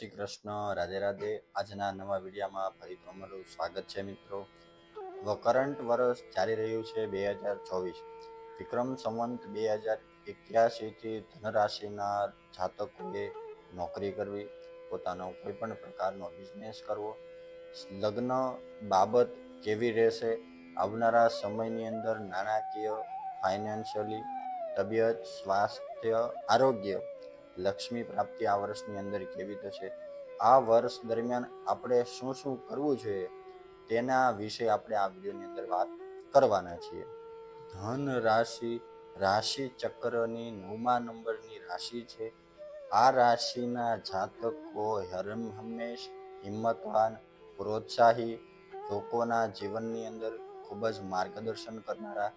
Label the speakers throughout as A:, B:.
A: શ્રી કૃષ્ણ, રાધે રાધે. આજના નવા વિડીયામાં ફરી તમારું સ્વાગત છે મિત્રો. હવે કરંટ વર્ષ ચાલી રહ્યું છે બે હજાર ચોવીસ. વિક્રમ સંવંત બે હજાર એક્યાસીથી ધનરાશિના જાતકોએ નોકરી કરવી, પોતાનો કોઈ પણ પ્રકારનો બિઝનેસ કરવો. લગ્ન બાબત કેવી રહેશે? આવનારા સમયની અંદર નાણાકીય ફાઇનાન્શિયલી તબિયત, સ્વાસ્થ્ય, આરોગ્ય લક્ષ્મી પ્રાપ્તિ આ વર્ષની અંદર કેવી થશે આ વર્ષ દરમિયાન આપણે શું શું કરવું જોઈએ? તેના વિશે આપણે આ વિડીયોની અંદર વાત કરવાના છીએ. ધન રાશિ રાશિ ચક્રની નવમા નંબરની રાશિ છે. આ રાશિના જાતકો હરમ હંમેશ, હિંમતવાન, પ્રોત્સાહી, લોકોના જીવનની અંદર ખૂબ જ માર્ગદર્શન કરનારા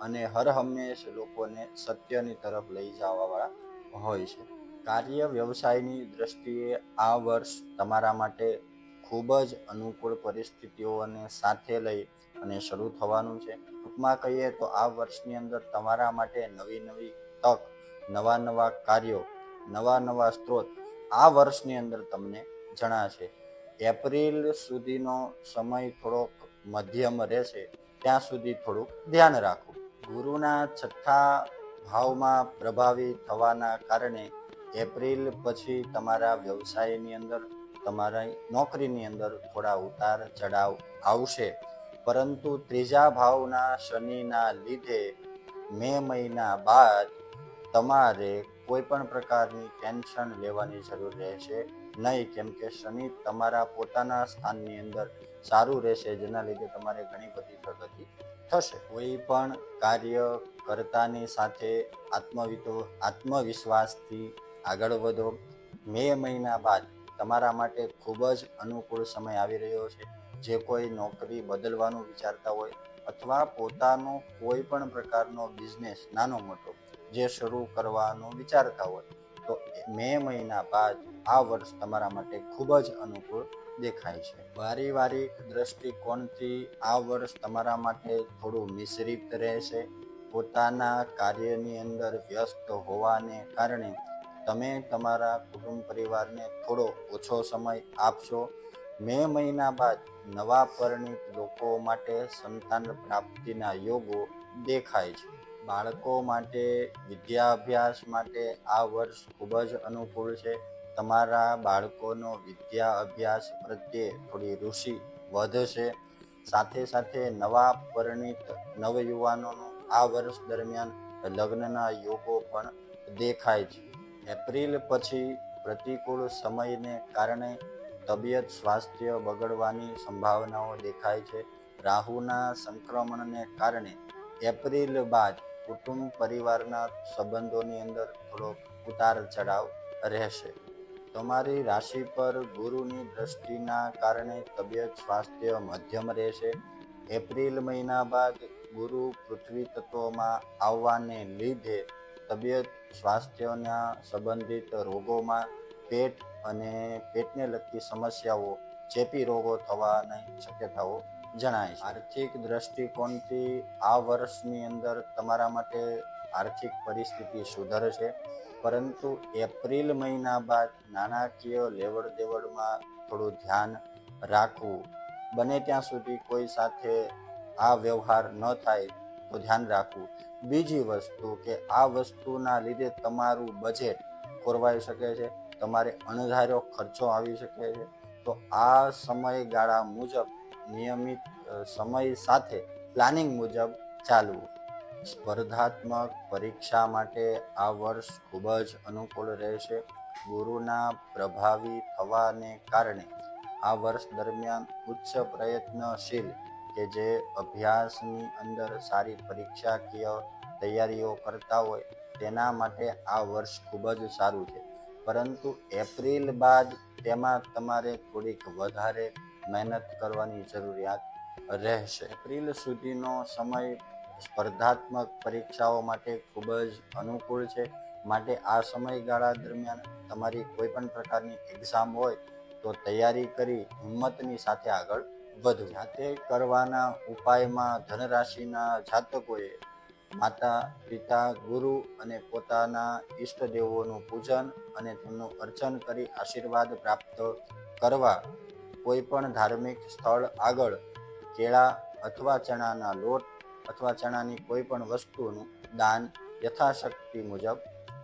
A: અને હર હંમેશ લોકોને સત્યની તરફ લઈ જવાવાળા હોય છે. કાર્ય વ્યવસાયની દ્રષ્ટિએ આ વર્ષ તમારા માટે ખૂબ જ અનુકૂળ પરિસ્થિતિઓને સાથે લઈ અને શરૂ થવાનું છે. ટૂંકમાં કહીએ તો આ વર્ષની અંદર તમારા માટે નવી નવી તક, નવા નવા કાર્યો, નવા નવા સ્ત્રોત આ વર્ષની અંદર તમને જણાશે. એપ્રિલ સુધીનો સમય થોડોક મધ્યમ રહેશે. ત્યાં સુધી થોડુંક ધ્યાન રાખવું. ગુરુના છઠ્ઠા ભાવમાં પ્રભાવી થવાના કારણે એપ્રિલ પછી તમારા વ્યવસાયની અંદર, તમારા નોકરીની અંદર થોડા ઉતાર ચઢાવ આવશે. પરંતુ ત્રીજા ભાવના શનિના લીધે મે મહિના બાદ તમારે કોઈ પણ પ્રકારની ટેન્શન લેવાની જરૂર રહેશે નહીં. કેમ કે શનિ તમારા પોતાના સ્થાનની અંદર સારું રહેશે, જેના લીધે તમારે ઘણી બધી પ્રગતિ થશે. કોઈ પણ કાર્ય કરતાની સાથે આત્મવિતો, આત્મવિશ્વાસથી આગળ વધો. મે મહિના બાદ તમારા માટે ખૂબ જ અનુકૂળ સમય આવી રહ્યો છે. જે કોઈ નોકરી બદલવાનું વિચારતા હોય અથવા પોતાનો કોઈ પણ પ્રકારનો બિઝનેસ નાનો મોટો જે શરૂ કરવાનું વિચારતા હોય, તો મે મહિના બાદ આ વર્ષ તમારા માટે ખૂબ જ અનુકૂળ દેખાય છે. પારિવારિક દ્રષ્ટિકોણથી આ વર્ષ તમારા માટે થોડું મિશ્રિત રહેશે. પોતાના કાર્યની અંદર વ્યસ્ત હોવાને કારણે તમે તમારા કુટુંબ પરિવારને થોડો ઓછો સમય આપશો. મે મહિના બાદ નવા પરિણિત લોકો માટે સંતાન પ્રાપ્તિના યોગો દેખાય છે. બાળકો માટે, વિદ્યાભ્યાસ માટે આ વર્ષ ખૂબ જ અનુકૂળ છે. તમારા બાળકોનો વિદ્યા અભ્યાસ પ્રત્યે થોડી રુચિ વધશે. સાથે સાથે નવા પરિણીત નવયુવાનોનું આ વર્ષ દરમિયાન લગ્નના યોગો પણ દેખાય છે. એપ્રિલ પછી પ્રતિકૂળ સમયને કારણે તબિયત, સ્વાસ્થ્ય બગડવાની સંભાવનાઓ દેખાય છે. રાહુના સંક્રમણને કારણે એપ્રિલ બાદ કુટુંબ પરિવારના સંબંધોની અંદર થોડો ઉતાર ચઢાવ રહેશે. તમારી રાશિ પર ગુરુની દ્રષ્ટિના કારણે તબિયત, સ્વાસ્થ્ય મધ્યમ રહેશે. એપ્રિલ મહિના બાદ ગુરુ પૃથ્વી તત્વોમાં આવવાને લીધે તબિયત, સ્વાસ્થ્યના સંબંધિત રોગોમાં પેટ અને પેટને લગતી સમસ્યાઓ, ચેપી રોગો થવાની શક્યતાઓ જણાય છે. આર્થિક દ્રષ્ટિકોણથી આ વર્ષની અંદર તમારા માટે આર્થિક પરિસ્થિતિ સુધરશે પરંતુ એપ્રિલ મહિના બાદ નાણાકીય લેવડ દેવડમાં થોડું ધ્યાન રાખવું. બને ત્યાં સુધી કોઈ સાથે આ વ્યવહાર ન થાય તો ધ્યાન રાખવું. બીજી વસ્તુ કે આ વસ્તુના લીધે તમારું બજેટ ખોરવાઈ શકે છે, તમારે અણધાર્યો ખર્ચો આવી શકે છે. તો આ સમયગાળા મુજબ, નિયમિત સમય સાથે પ્લાનિંગ મુજબ ચાલવું. સ્પર્ધાત્મક પરીક્ષા માટે આ વર્ષ ખૂબ જ અનુકૂળ રહેશે. ગુરુના પ્રભાવી થવાને કારણે આ વર્ષ દરમિયાન ઉચ્ચ પ્રયત્નશીલ કે જે અભ્યાસની અંદર સારી પરીક્ષાકીય તૈયારીઓ કરતા હોય તેના માટે આ વર્ષ ખૂબ જ સારું છે. પરંતુ એપ્રિલ બાદ તેમાં તમારે થોડીક વધારે મહેનત કરવાની જરૂરિયાત રહેશે. એપ્રિલ સુધીનો સમય સ્પર્ધાત્મક પરીક્ષાઓ માટે ખૂબ જ અનુકૂળ છે. માટે આ સમયગાળા દરમિયાન તમારી કોઈ પણ પ્રકારની એક્ઝામ હોય તો તૈયારી કરી હિંમતની સાથે આગળ વધવું જાતે કરવાના ઉપાયમાં ધનરાશિના જાતકોએ માતા, પિતા, ગુરુ અને પોતાના ઈષ્ટદેવોનું પૂજન અને તેમનું અર્ચન કરી આશીર્વાદ પ્રાપ્ત કરવા કોઈ પણ ધાર્મિક સ્થળ આગળ કેળા અથવા ચણાના લોટ અથવા ચણાની કોઈ પણ વસ્તુનું દાન યથાશક્તિ મુજબ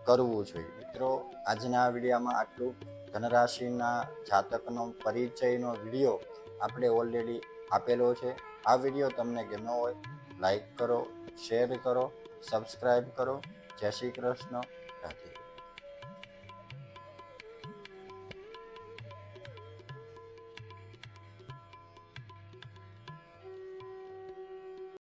A: કરવું જોઈએ. મિત્રો, આજના વિડીયામાં આટલું. ધનરાશિના જાતકનો પરિચયનો વીડિયો આપણે ઓલરેડી આપેલો છે. આ વીડિયો તમને ગમ્યો હોય લાઈક કરો શેર કરો સબસ્ક્રાઈબ કરો. જય શ્રી કૃષ્ણ. રાધે.